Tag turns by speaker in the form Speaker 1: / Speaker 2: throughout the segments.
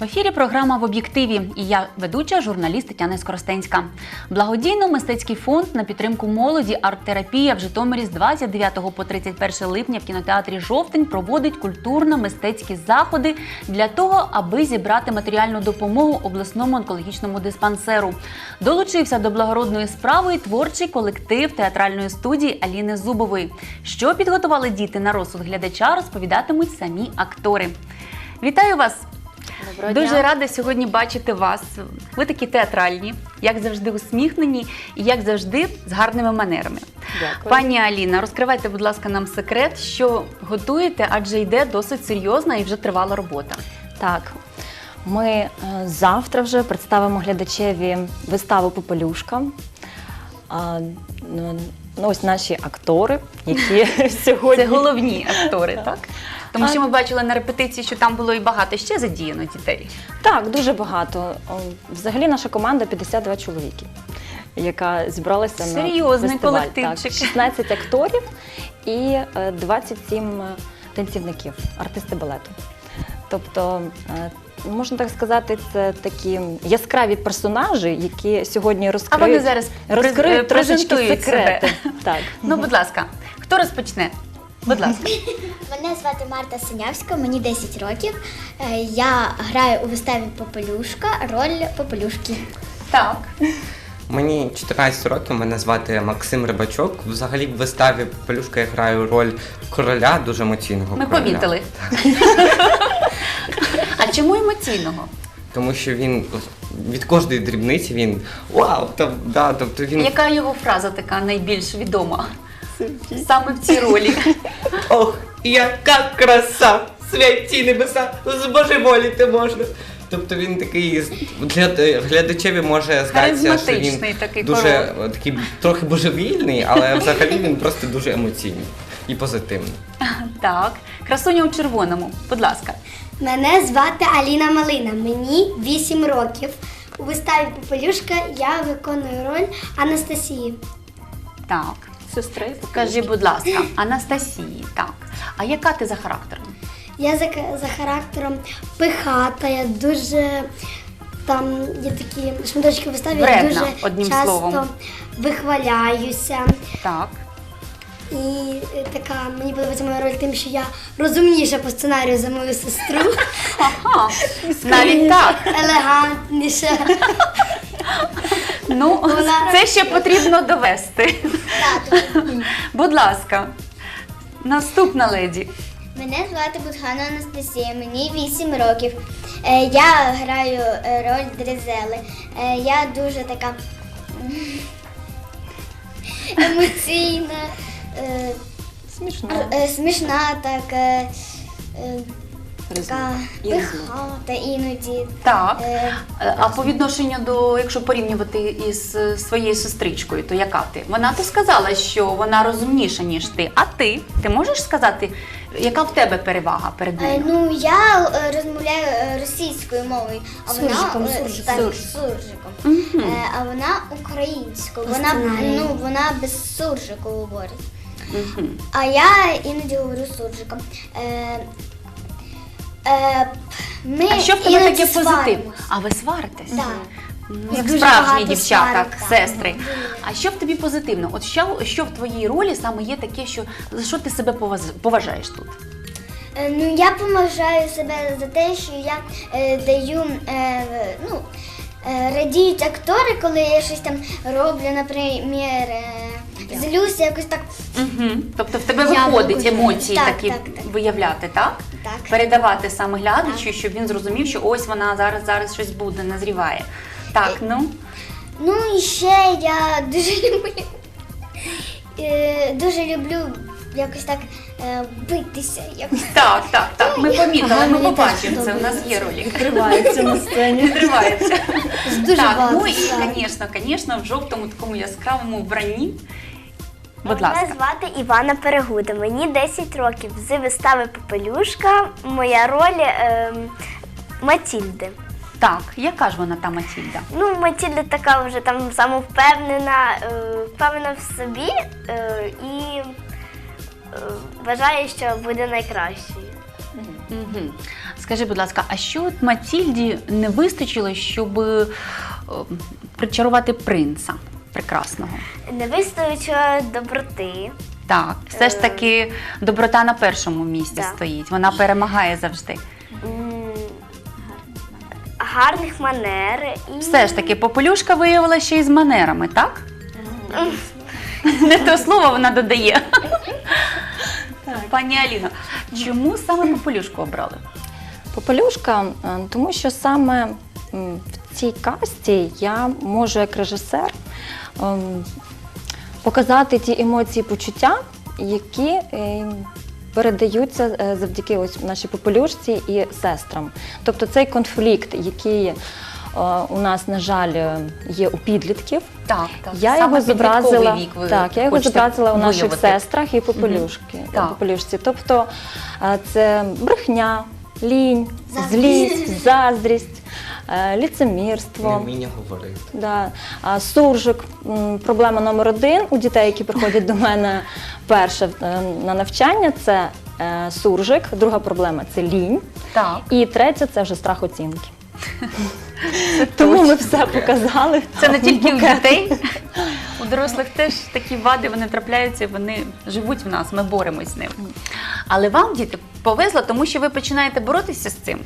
Speaker 1: В ефірі програма в об'єктиві і я ведуча журналіст Тетяна Скоростенська. Благодійно-мистецький фонд на підтримку молоді арт-терапія в Житомирі з 29 по 31 липня в кінотеатрі Жовтень проводить культурно-мистецькі заходи для того, аби зібрати матеріальну допомогу обласному онкологічному диспансеру. Долучився до благородної справи творчий колектив театральної студії Аліни Зубової. Що підготували діти на розсуд глядача, розповідатимуть самі актори. Вітаю вас!
Speaker 2: Доброго
Speaker 1: Дуже
Speaker 2: дня.
Speaker 1: рада сьогодні бачити вас. Ви такі театральні, як завжди усміхнені і як завжди з гарними манерами.
Speaker 2: Дякую.
Speaker 1: Пані Аліна, розкривайте, будь ласка, нам секрет, що готуєте, адже йде досить серйозна і вже тривала робота.
Speaker 2: Так, ми е, завтра вже представимо глядачеві виставу Попелюшка. А, ну, ну, ось наші актори, які сьогодні.
Speaker 1: Це головні актори, так? Тому що ми бачили на репетиції, що там було і багато ще задіяно дітей.
Speaker 2: Так, дуже багато. О, Взагалі наша команда 52 чоловіки, яка зібралася
Speaker 1: Серйозний
Speaker 2: на фестиваль.
Speaker 1: колективчик.
Speaker 2: Так, 16 акторів і е, 27 танцівників, артисти балету. Тобто, е, можна так сказати, це такі яскраві персонажі, які сьогодні
Speaker 1: А
Speaker 2: розкриють,
Speaker 1: вони зараз
Speaker 2: розкриють
Speaker 1: през-
Speaker 2: трошечки
Speaker 1: себе.
Speaker 2: секрети. Так.
Speaker 1: Ну, будь ласка, хто розпочне? Будь ласка.
Speaker 3: Мене звати Марта Синявська, мені 10 років. Е, Я граю у виставі Попелюшка роль Попелюшки.
Speaker 1: Так.
Speaker 4: Мені 14 років, мене звати Максим Рибачок. Взагалі в виставі Пелюшка я граю роль короля, дуже емоційного
Speaker 1: Ми
Speaker 4: короля.
Speaker 1: помітили. А чому емоційного?
Speaker 4: Тому що він від кожної дрібниці він вау, та, да, тобто він
Speaker 1: Яка його фраза така найбільш відома? Саме в цій ролі.
Speaker 4: ох, яка краса! Святі небеса, збожеволіти можна. Тобто він такий глядачеві може здатися, що він
Speaker 1: такий
Speaker 4: дуже
Speaker 1: король.
Speaker 4: такий трохи божевільний, але взагалі він просто дуже емоційний і позитивний.
Speaker 1: Так. Красуня у червоному. Будь ласка.
Speaker 3: Мене звати Аліна Малина, мені 8 років. У виставі Попелюшка я виконую роль Анастасії.
Speaker 1: Так.
Speaker 2: Сестри,
Speaker 1: Скажи, будь ласка, Анастасії, так. А яка ти за характером?
Speaker 3: Я за, за характером пихата, я дуже там є такі шматочки виставі, я
Speaker 1: Вредна,
Speaker 3: дуже
Speaker 1: одним
Speaker 3: часто
Speaker 1: словом.
Speaker 3: вихваляюся.
Speaker 1: Так.
Speaker 3: І така мені подобається моя роль тим, що я розумніша по сценарію за мою сестру.
Speaker 1: Ага. Навіть так.
Speaker 3: Елегантніша.
Speaker 1: Ну,
Speaker 3: Вона-
Speaker 1: це ще потрібно довести.
Speaker 3: Тату.
Speaker 1: Будь ласка. Наступна леді.
Speaker 3: Мене звати Будгана Анастасія, мені 8 років. Е, Я граю е, роль Дрезели. Е, Я дуже така емоційна,
Speaker 2: смішно.
Speaker 3: е, смішна, так, така пихата іноді.
Speaker 1: Так.
Speaker 3: Е,
Speaker 1: Е, А по відношенню до, якщо порівнювати із е, своєю сестричкою, то яка ти? Вона то сказала, що вона розумніша, ніж ти. А ти? Ти можеш сказати, яка в тебе перевага перед
Speaker 3: Е,
Speaker 1: нею?
Speaker 3: Ну, я е, розмовляю е, російською мовою, а
Speaker 2: Суржиком,
Speaker 3: вона е,
Speaker 2: суржиком.
Speaker 3: так, суржиком. Е, а вона українською. Вона ну вона без суржику говорить.
Speaker 1: Мгм.
Speaker 3: А я іноді говорю суржиком. Е, ми
Speaker 1: А що в тебе
Speaker 3: іноді
Speaker 1: таке позитив?
Speaker 3: сваримось.
Speaker 1: А ви сваритесь?
Speaker 3: Так.
Speaker 1: Ну,
Speaker 3: Дуже
Speaker 1: Як справжні
Speaker 3: багато
Speaker 1: дівчата,
Speaker 3: сварок, так.
Speaker 1: сестри. А що в тобі позитивно? От що, що в твоїй ролі саме є таке, що за що ти себе поваз- поважаєш тут?
Speaker 3: Е, Ну, я поважаю себе за те, що я е, даю, е, ну, е, радіють актори, коли я щось там роблю, наприклад, е, злюся, якось так.
Speaker 1: Угу. Тобто в тебе
Speaker 3: Я
Speaker 1: виходить емоції
Speaker 3: Так,
Speaker 1: такі
Speaker 3: так, так.
Speaker 1: виявляти, так?
Speaker 3: Так.
Speaker 1: Передавати саме глядачу, щоб він зрозумів, що ось вона зараз зараз щось буде, назріває. Так, ну
Speaker 3: Ну і ще я дуже люблю, е, дуже люблю якось так е, битися. Якось.
Speaker 1: так, так, так. Ми помітили, ми побачимо це. У нас є ролик.
Speaker 2: Відкривається на сцені.
Speaker 1: Відривається.
Speaker 3: Дуже
Speaker 1: так,
Speaker 3: багато
Speaker 1: ну і, звісно, звісно, в жовтому такому яскравому вбранні. Будь
Speaker 5: Мене звати Івана Перегуда. Мені 10 років. З вистави Попелюшка. Моя роль ем, Матільди.
Speaker 1: Так, яка ж вона та Матільда?
Speaker 5: Ну, Матільда така вже там самовпевнена, е, впевнена в собі е, і е, вважає, що буде найкращою.
Speaker 1: Угу. Скажи, будь ласка, а що от Матільді не вистачило, щоб е, причарувати принца прекрасного?
Speaker 5: Не вистачило доброти.
Speaker 1: Так, все ж таки доброта на першому місці
Speaker 5: Да.
Speaker 1: стоїть. Вона перемагає завжди.
Speaker 5: Гарних манер і
Speaker 1: Все ж таки, попелюшка виявилася ще й з манерами, так? Не те слово вона додає. Пані Аліно, чому саме попелюшку обрали?
Speaker 2: Попелюшка, е, тому що саме в цій касті я можу як режисер показати ті емоції, почуття, які е, передаються е, завдяки ось нашій попелюшці і сестрам. Тобто цей конфлікт, який е, у нас, на жаль, є у підлітків.
Speaker 1: Так, так.
Speaker 2: Я
Speaker 1: Саме
Speaker 2: його зобразила,
Speaker 1: вік ви
Speaker 2: так, я його зобразила у наших
Speaker 1: виявити.
Speaker 2: сестрах і попелюшки, попелюшці. Тобто це брехня, лінь, злість, заздрість, ліцемірство.
Speaker 4: Невміння говорити.
Speaker 2: Да. А суржик м, проблема номер один у дітей, які приходять до мене перше е, на навчання, це е, суржик. Друга проблема це лінь.
Speaker 1: Так.
Speaker 2: І третя це вже страх оцінки. Тому ми все показали.
Speaker 1: Це не тільки у дітей, у дорослих теж такі вади вони трапляються, вони живуть в нас, ми боремось з ним. Але вам, діти, повезло, тому що ви починаєте боротися з цим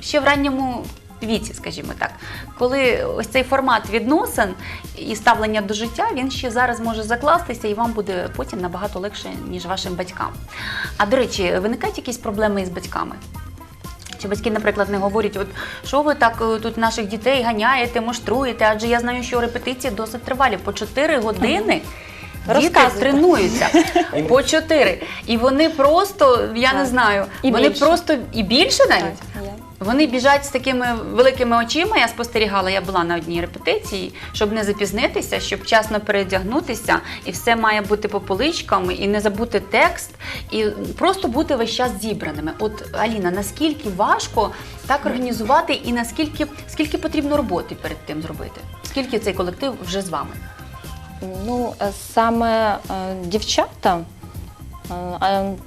Speaker 1: ще в ранньому віці, скажімо так. Коли ось цей формат відносин і ставлення до життя, він ще зараз може закластися і вам буде потім набагато легше, ніж вашим батькам. А до речі, виникають якісь проблеми із батьками? Чи батьки, наприклад, не говорять, от що ви так е, тут наших дітей ганяєте, муштруєте, адже я знаю, що репетиції досить тривалі. По 4 години діти тренуються. По 4. І вони просто, я не знаю,
Speaker 2: І
Speaker 1: вони
Speaker 2: більше.
Speaker 1: просто і більше навіть.
Speaker 2: Так.
Speaker 1: Вони біжать з такими великими очима. Я спостерігала, я була на одній репетиції, щоб не запізнитися, щоб вчасно передягнутися, і все має бути по поличкам, і не забути текст, і просто бути весь час зібраними. От Аліна, наскільки важко так організувати, і наскільки скільки потрібно роботи перед тим зробити? Скільки цей колектив вже з вами?
Speaker 2: Ну, е, саме е, дівчата,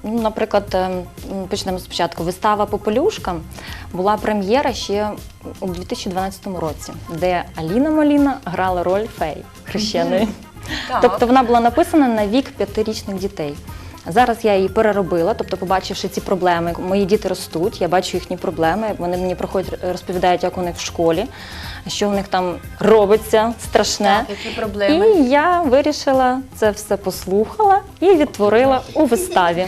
Speaker 2: ну, наприклад, е, почнемо спочатку. Вистава Попелюшка була прем'єра ще у 2012 році, де Аліна Маліна грала роль феї хрещеної. Тобто вона була написана на вік п'ятирічних дітей. Зараз я її переробила, тобто, побачивши ці проблеми, мої діти ростуть, я бачу їхні проблеми. Вони мені приходять, розповідають, як у них в школі, що у них там робиться страшне.
Speaker 1: Так, які проблеми?
Speaker 2: І я вирішила це все послухала і відтворила у виставі.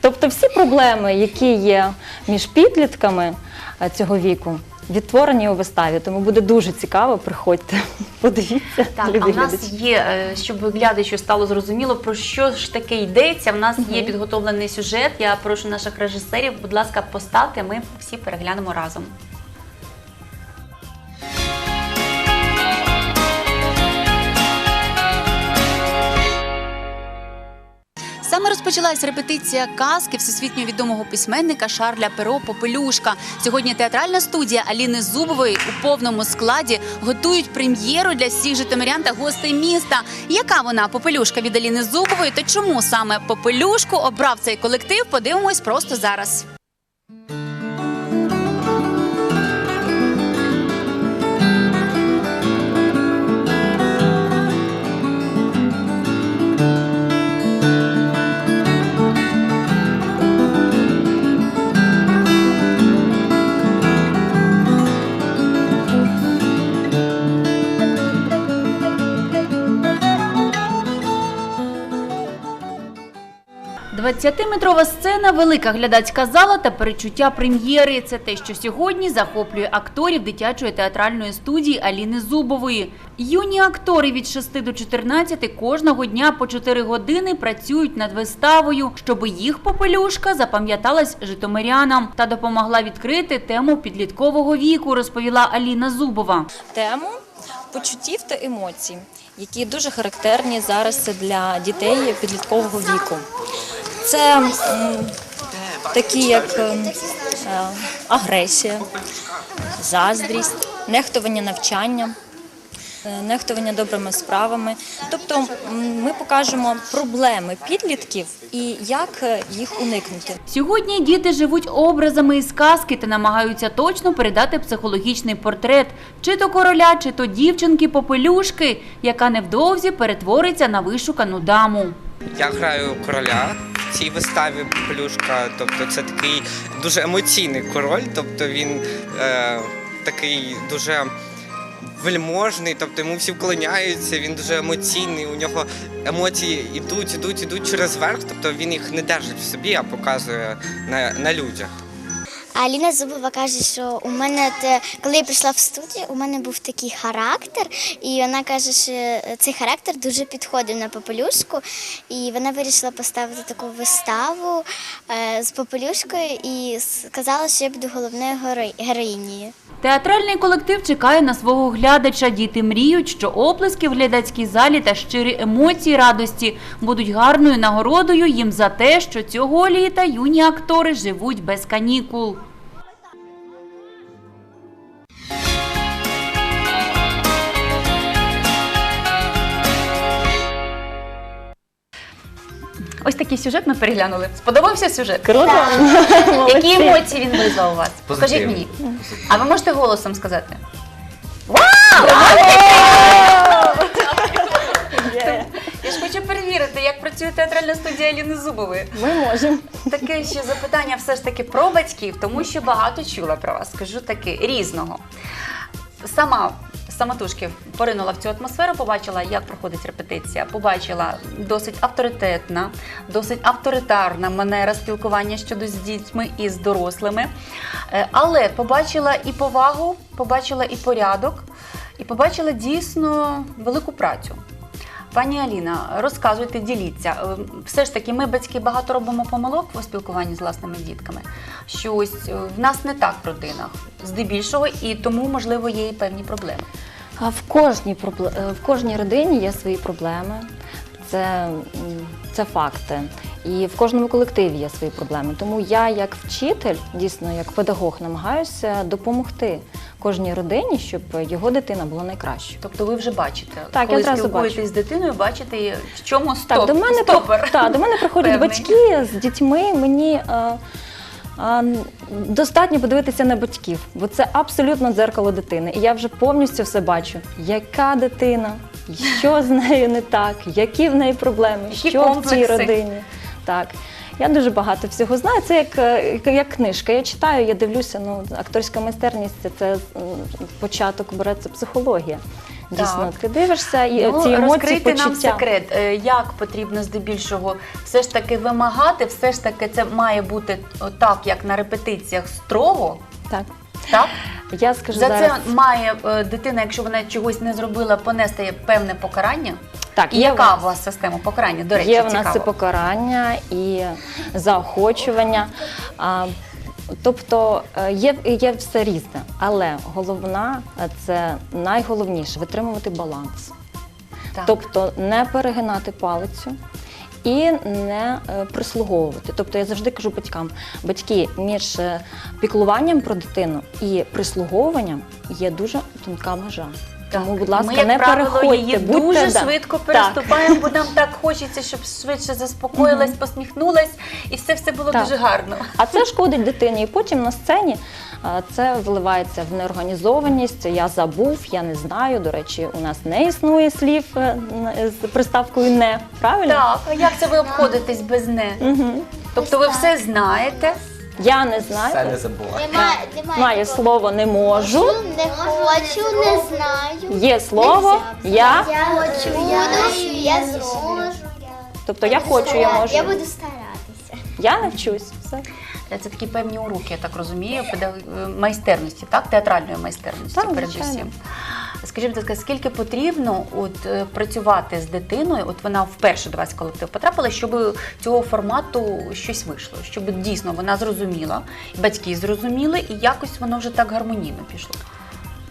Speaker 2: Тобто, всі проблеми, які є між підлітками е, цього віку, відтворені у виставі. Тому буде дуже цікаво. Приходьте, подивіться.
Speaker 1: Так,
Speaker 2: любі
Speaker 1: а в нас
Speaker 2: глядачі.
Speaker 1: є, е, щоб глядачу стало зрозуміло, про що ж таке йдеться. В нас є підготовлений сюжет. Я прошу наших режисерів, будь ласка, поставте, ми всі переглянемо разом. Розпочалась репетиція казки всесвітньо відомого письменника Шарля Перо Попелюшка. Сьогодні театральна студія Аліни Зубової у повному складі готують прем'єру для всіх житомирян та гостей міста. Яка вона попелюшка від Аліни Зубової? Та чому саме попелюшку обрав цей колектив? Подивимось просто зараз. Двадцятиметрова сцена, велика глядацька зала та перечуття прем'єри. Це те, що сьогодні захоплює акторів дитячої театральної студії Аліни Зубової. Юні актори від 6 до 14 кожного дня по 4 години працюють над виставою, щоб їх попелюшка запам'яталась житомирянам та допомогла відкрити тему підліткового віку, розповіла Аліна Зубова.
Speaker 2: тему почуттів та емоцій, які дуже характерні зараз для дітей підліткового віку. Це такі, як ем, е, агресія, заздрість, нехтування навчання, е, нехтування добрими справами. Тобто ми покажемо проблеми підлітків і як е, їх уникнути.
Speaker 1: Сьогодні діти живуть образами із казки та намагаються точно передати психологічний портрет чи то короля, чи то дівчинки-попелюшки, яка невдовзі перетвориться на вишукану даму.
Speaker 4: Я граю короля цій виставі Плюшка. Тобто це такий дуже емоційний король, тобто він е, такий дуже вельможний, тобто йому всі вклоняються, він дуже емоційний, у нього емоції йдуть, йдуть, йдуть через верх, тобто він їх не держить в собі, а показує на, на людях.
Speaker 3: Аліна Зубова каже, що у мене те, коли я прийшла в студію, у мене був такий характер, і вона каже, що цей характер дуже підходив на попелюшку. І вона вирішила поставити таку виставу е, з попелюшкою і сказала, що я буду головною героїнею.
Speaker 1: Театральний колектив чекає на свого глядача. Діти мріють, що оплески в глядацькій залі та щирі емоції радості будуть гарною нагородою їм за те, що цього літа юні актори живуть без канікул. Ось такий сюжет ми переглянули. Сподобався сюжет?
Speaker 2: Круто!
Speaker 1: Які емоції він визвав у вас? Покажіть
Speaker 4: Позитивні.
Speaker 1: мені. А ви можете голосом сказати? Вау! Я ж хочу перевірити, як працює театральна студія Аліни Зубової.
Speaker 2: Ми можемо.
Speaker 1: Таке ще запитання все ж таки про батьків, тому що багато чула про вас, скажу таки, різного. Сама самотужки поринула в цю атмосферу, побачила, як проходить репетиція, побачила досить авторитетна, досить авторитарна манера спілкування щодо з дітьми і з дорослими. Е, Але побачила і повагу, побачила і порядок, і побачила дійсно велику працю. Пані Аліна, розказуйте, діліться. Е, Все ж таки, ми, батьки, багато робимо помилок у спілкуванні з власними дітками. Що ось е, в нас не так в родинах, здебільшого, і тому, можливо, є і певні проблеми.
Speaker 2: А в кожній е, в кожній родині є свої проблеми. Це, це факти. І в кожному колективі є свої проблеми. Тому я, як вчитель, дійсно як педагог, намагаюся допомогти кожній родині, щоб його дитина була найкращою.
Speaker 1: Тобто ви вже бачите,
Speaker 2: Так,
Speaker 1: коли спілкуєтесь з дитиною, бачите, в чому стоп,
Speaker 2: Так, до мене
Speaker 1: стопор.
Speaker 2: Так, до мене приходять
Speaker 1: Певний.
Speaker 2: батьки з дітьми. Мені е, е, достатньо подивитися на батьків, бо це абсолютно дзеркало дитини. І я вже повністю все бачу, яка дитина, що з нею не так, які в неї проблеми,
Speaker 1: Які
Speaker 2: що в цій родині. Так. Я дуже багато всього знаю. Це як, е, як книжка. Я читаю, я дивлюся. Ну, акторська майстерність це початок береться психологія. Дійсно,
Speaker 1: Так.
Speaker 2: ти дивишся і
Speaker 1: Ну,
Speaker 2: ці емоції,
Speaker 1: розкрийте
Speaker 2: почуття.
Speaker 1: нам секрет, е, як потрібно здебільшого все ж таки вимагати, все ж таки це має бути так, як на репетиціях строго,
Speaker 2: Так.
Speaker 1: Так?
Speaker 2: Я скажу
Speaker 1: За
Speaker 2: зараз.
Speaker 1: це має е, дитина, якщо вона чогось не зробила, понести певне покарання.
Speaker 2: Так,
Speaker 1: І
Speaker 2: є
Speaker 1: яка
Speaker 2: в-
Speaker 1: у вас система покарання? До речі,
Speaker 2: Є в нас
Speaker 1: цікаво.
Speaker 2: і покарання, і заохочування. А, тобто е, є, є все різне, але головна е, це найголовніше витримувати баланс.
Speaker 1: Так.
Speaker 2: Тобто не перегинати палицю. І не е, прислуговувати. Тобто я завжди кажу батькам: батьки між е, піклуванням про дитину і прислуговуванням є дуже тонка межа. Тому, будь ласка,
Speaker 1: Ми, як
Speaker 2: не
Speaker 1: правило,
Speaker 2: переходьте.
Speaker 1: її
Speaker 2: будьте,
Speaker 1: дуже
Speaker 2: да.
Speaker 1: швидко
Speaker 2: Так.
Speaker 1: переступаємо, бо нам так хочеться, щоб швидше заспокоїлась, посміхнулась, і все все було
Speaker 2: Так.
Speaker 1: дуже гарно.
Speaker 2: А це шкодить дитині. І потім на сцені це виливається в неорганізованість. Я забув, я не знаю. До речі, у нас не існує слів е, з приставкою не. Правильно?
Speaker 1: Так, а як це ви обходитесь без не?
Speaker 2: Угу.
Speaker 1: Тобто ви все знаєте.
Speaker 2: Я не
Speaker 4: Все
Speaker 2: знаю.
Speaker 4: не забула.
Speaker 3: Немає, немає
Speaker 2: Має
Speaker 3: такого.
Speaker 2: слово не можу.
Speaker 3: Не хочу, не знаю.
Speaker 2: Є слово я.
Speaker 3: Я хочу, я, я зможу.
Speaker 2: Тобто я хочу, я можу.
Speaker 3: Я буду старатися.
Speaker 2: Я не вчусь. Все.
Speaker 1: Це такі певні уроки, я так розумію, майстерності, так? Театральної майстерності,
Speaker 2: Так,
Speaker 1: передусім. Скажіть, будь ласка, скільки потрібно от, е, працювати з дитиною, от вона вперше до вас в колектив потрапила, щоб цього формату щось вийшло, щоб дійсно вона зрозуміла, батьки зрозуміли, і якось воно вже так гармонійно пішло.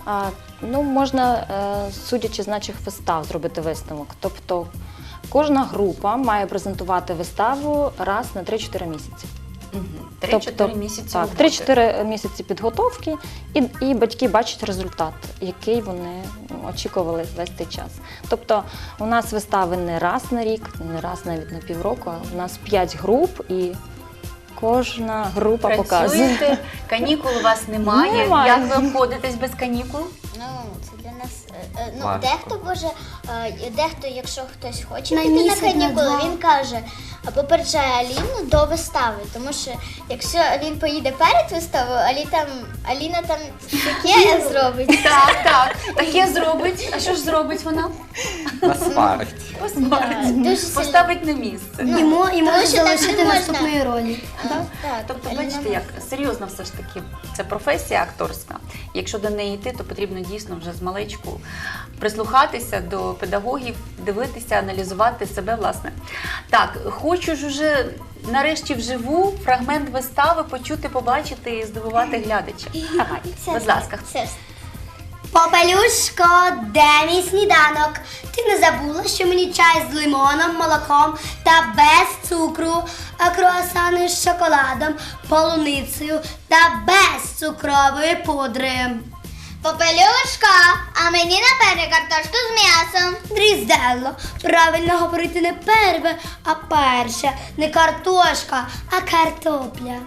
Speaker 2: А, ну, можна, е, судячи з наших вистав, зробити висновок. Тобто кожна група має презентувати виставу раз на 3-4 місяці.
Speaker 1: Угу. Три-чотири місяці.
Speaker 2: Так, 3-4 місяці підготовки, і, і батьки бачать результат, який вони очікували весь цей час. Тобто у нас вистави не раз на рік, не раз навіть на півроку, а у нас п'ять груп і кожна група показує.
Speaker 1: Канікул у вас немає.
Speaker 2: Немає.
Speaker 1: Як ви обходитесь без канікул?
Speaker 3: Ну, це для нас. е, е, Ну, дехто може, дехто, якщо хтось хоче
Speaker 6: На
Speaker 3: піти на
Speaker 6: місяць, на
Speaker 3: канікули, він каже, попереджає Аліну до вистави. Тому що якщо він поїде перед виставою, Алі там, Аліна там таке зробить.
Speaker 1: Так, так. Таке зробить. А що ж зробить вона?
Speaker 3: Дуже сильно.
Speaker 1: Поставить на місце.
Speaker 6: І, мо, і може
Speaker 3: що так не
Speaker 6: залишити
Speaker 3: можна.
Speaker 6: наступної ролі.
Speaker 3: Так,
Speaker 1: Тобто,
Speaker 3: Аліна
Speaker 1: бачите, як серйозно все ж таки це професія акторська. Якщо до неї йти, то потрібно дійсно вже з маличку прислухатися до педагогів, дивитися, аналізувати себе власне. Так, хочу ж уже нарешті вживу фрагмент вистави почути, побачити і здивувати глядача. Давай, будь ласка.
Speaker 6: Попелюшко, де мій сніданок? Ти не забула, що мені чай з лимоном, молоком та без цукру, а круасани з шоколадом, полуницею та без цукрової пудри.
Speaker 3: Попелюшка, а мені наперед картошку з м'ясом.
Speaker 6: Дрізделло, правильно говорити не перве, а перше. Не картошка, а картопля.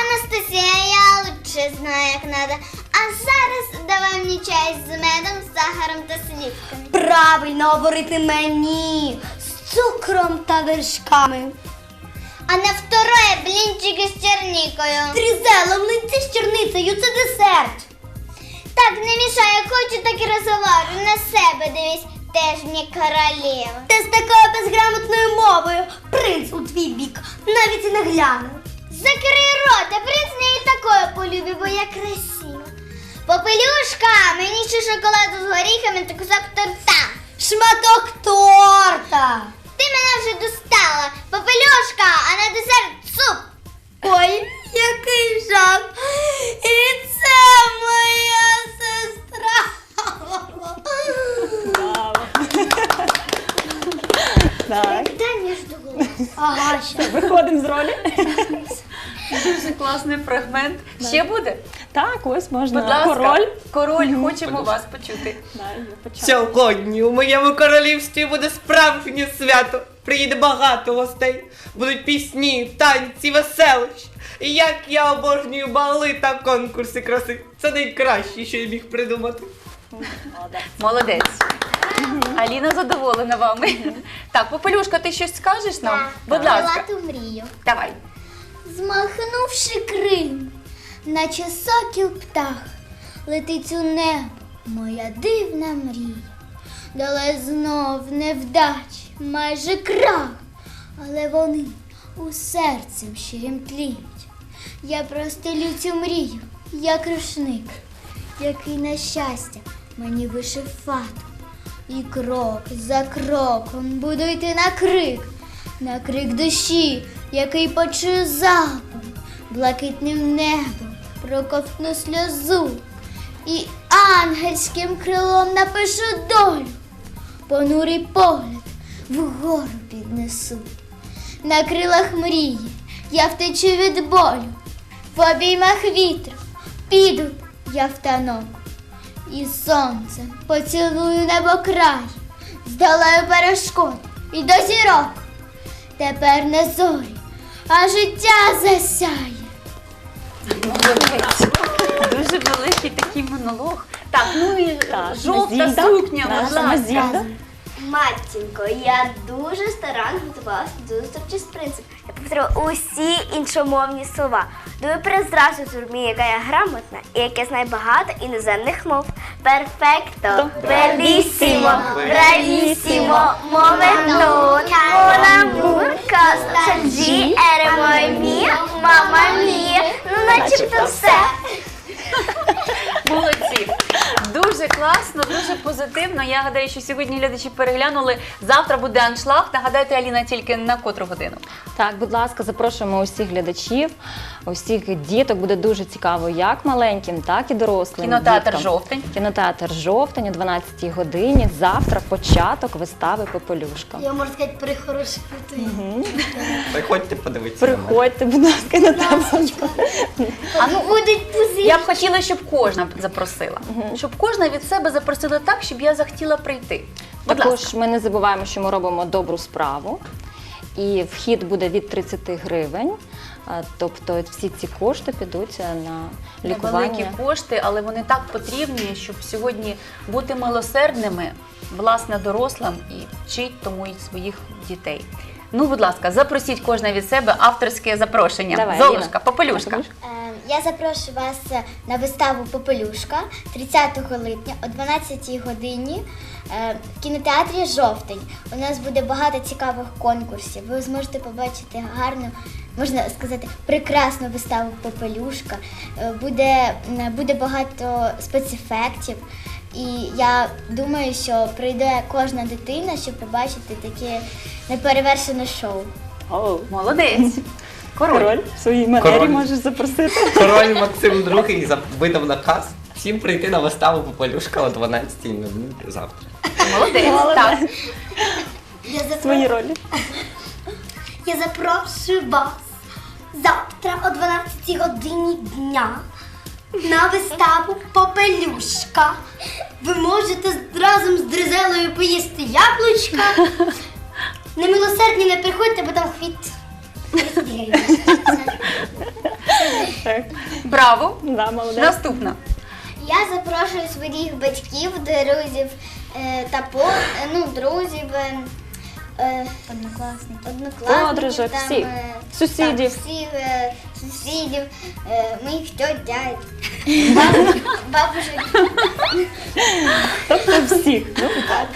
Speaker 3: Анастасія, я лучше знаю, як надо. А зараз давай мені чай з медом, з сахаром та слівками.
Speaker 6: Правильно говорити мені з цукром та вершками.
Speaker 3: А на второе блінчики з чернікою.
Speaker 6: Дрізделло, млинці з черницею це десерт.
Speaker 3: Так, не мішай, я хочу, так і розговорю. На себе дивись, теж не королева.
Speaker 6: Та з такою безграмотною мовою принц у твій бік навіть і не гляне.
Speaker 3: Закрий рота, принц не і такою полюбі, бо я красива. Попелюшка, мені ще шоколаду з горіхами та кусок торта.
Speaker 6: Шматок торта.
Speaker 2: Ось можна.
Speaker 1: Будь ласка,
Speaker 2: Король.
Speaker 1: король, хочемо вас почути.
Speaker 2: Да, я почала.
Speaker 4: Сьогодні у моєму королівстві буде справжнє свято. Приїде багато гостей. Будуть пісні, танці, веселощі. І як я обожнюю бали та конкурси краси. Це найкраще, що я міг придумати.
Speaker 1: Молодець. Аліна задоволена вами. Так, Попелюшка, ти щось скажеш нам? Будь ласка,
Speaker 3: Крилату мрію.
Speaker 1: давай.
Speaker 3: Змахнувши криль, наче сокіл птах, летить у небо моя дивна мрія. Дали знов невдач, майже крах, але вони у серцем щирим тліють. Я простелю цю мрію, як рушник, який на щастя мені вишив фату. І крок за кроком буду йти на крик, на крик душі, який почую залпом, блакитним небом проковтну сльозу, і ангельським крилом напишу долю, понурий погляд вгору піднесу. На крилах мрії я втечу від болю, в обіймах вітру піду я в танок. І сонцем поцілую небо край, здолаю перешкод і до зірок. Тепер не зорі, а життя засяє.
Speaker 1: Дуже великий такий монолог. Так, ну і жовта сукня, будь ласка.
Speaker 5: Матінко, я дуже старанно готувалася до зустрічі з принцем. Я повторила усі іншомовні слова. Думаю, зразу зрозумію, яка я грамотна і як я знаю багато іноземних мов. Перфекто, белісімо, бравісімо, моментон, монамур, кастаджі, еремоймі, мама мія. Ну, начебто все.
Speaker 1: Молодці. Дуже класно, дуже позитивно. Я гадаю, що сьогодні глядачі переглянули. Завтра буде аншлаг. Нагадайте, Аліна, тільки на котру годину.
Speaker 2: Так, будь ласка, запрошуємо усіх глядачів, усіх діток. Буде дуже цікаво, як маленьким, так і дорослим.
Speaker 1: Кінотеатр
Speaker 2: діткам.
Speaker 1: «Жовтень».
Speaker 2: Кінотеатр жовтень о 12-й годині. Завтра початок вистави Попелюшка.
Speaker 6: Я можу сказати, прихорошити.
Speaker 4: Приходьте подивитися.
Speaker 2: Приходьте, будь ласка, на таборку.
Speaker 1: А ну, я б хотіла, щоб кожна запросила, щоб кожна від себе запросили так, щоб я захотіла прийти. Будь
Speaker 2: Також
Speaker 1: ласка.
Speaker 2: ми не забуваємо, що ми робимо добру справу. І вхід буде від 30 гривень. А, Тобто всі ці кошти підуть е, на лікування.
Speaker 1: кошти, але вони так потрібні, щоб сьогодні бути милосердними, власне, дорослим і вчить тому і своїх дітей. Ну, будь ласка, запросіть кожна від себе авторське запрошення.
Speaker 2: Давай,
Speaker 1: Золушка,
Speaker 2: Аліна.
Speaker 1: попелюшка.
Speaker 2: Попелюшка.
Speaker 3: Е, Я запрошую вас на виставу Попелюшка 30 липня о 12 годині е, в кінотеатрі Жовтень. У нас буде багато цікавих конкурсів. Ви зможете побачити гарну, можна сказати, прекрасну виставу Попелюшка. Е, Буде, буде багато спецефектів. І я думаю, що прийде кожна дитина, щоб побачити таке неперевершене шоу.
Speaker 2: О,
Speaker 1: Молодець. Король.
Speaker 2: король в своїй манері
Speaker 4: Король.
Speaker 2: можеш запросити.
Speaker 4: Король Максим II за- видав наказ всім прийти на виставу Попелюшка о 12.00 завтра.
Speaker 1: Молодець.
Speaker 2: Молодець.
Speaker 1: Так.
Speaker 3: Я запро-
Speaker 2: Свої ролі.
Speaker 6: Я запрошую вас завтра о 12 годині дня на виставу Попелюшка. Ви можете з- разом з Дризелою поїсти яблучка. Немилосердні не приходьте, бо там хвіт. 30 гривень.
Speaker 2: Так,
Speaker 1: Браво.
Speaker 2: да, молодець.
Speaker 1: Наступна.
Speaker 3: Я запрошую своїх батьків, друзів е, та по, е, ну, друзів, е, е, однокласників, однокласників
Speaker 2: Подружок,
Speaker 3: там,
Speaker 2: всіх.
Speaker 3: е,
Speaker 2: Сусідів.
Speaker 3: Так, всіх е, сусідів, е, моїх тьот, дядь, бабушек.
Speaker 2: Тобто всіх. Ну, так.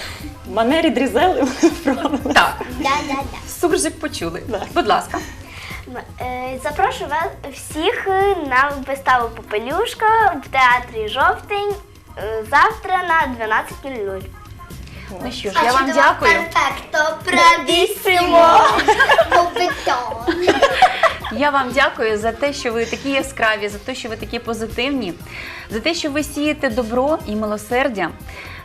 Speaker 2: Манері дрізели правильно.
Speaker 1: Так.
Speaker 3: Да, да, да.
Speaker 1: Суржик почули.
Speaker 2: Да.
Speaker 1: Будь ласка.
Speaker 5: Е, Запрошую вас всіх е, на виставу Попелюшка в театрі Жовтень е, завтра на 12.00.
Speaker 1: Ну що ж, я вам дякую.
Speaker 6: Перфекто, правісімо.
Speaker 1: Я вам дякую за те, що ви такі яскраві, за те, що ви такі позитивні, за те, що ви сієте добро і милосердя,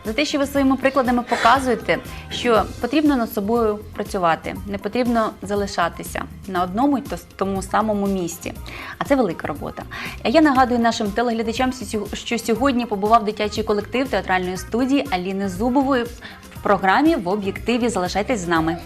Speaker 1: за те, що ви своїми прикладами показуєте, що потрібно над собою працювати, не потрібно залишатися на одному й то- тому самому місці. А це велика робота. Я нагадую нашим телеглядачам, що сьогодні побував дитячий колектив театральної студії Аліни Зубової в програмі в об'єктиві. Залишайтесь з нами.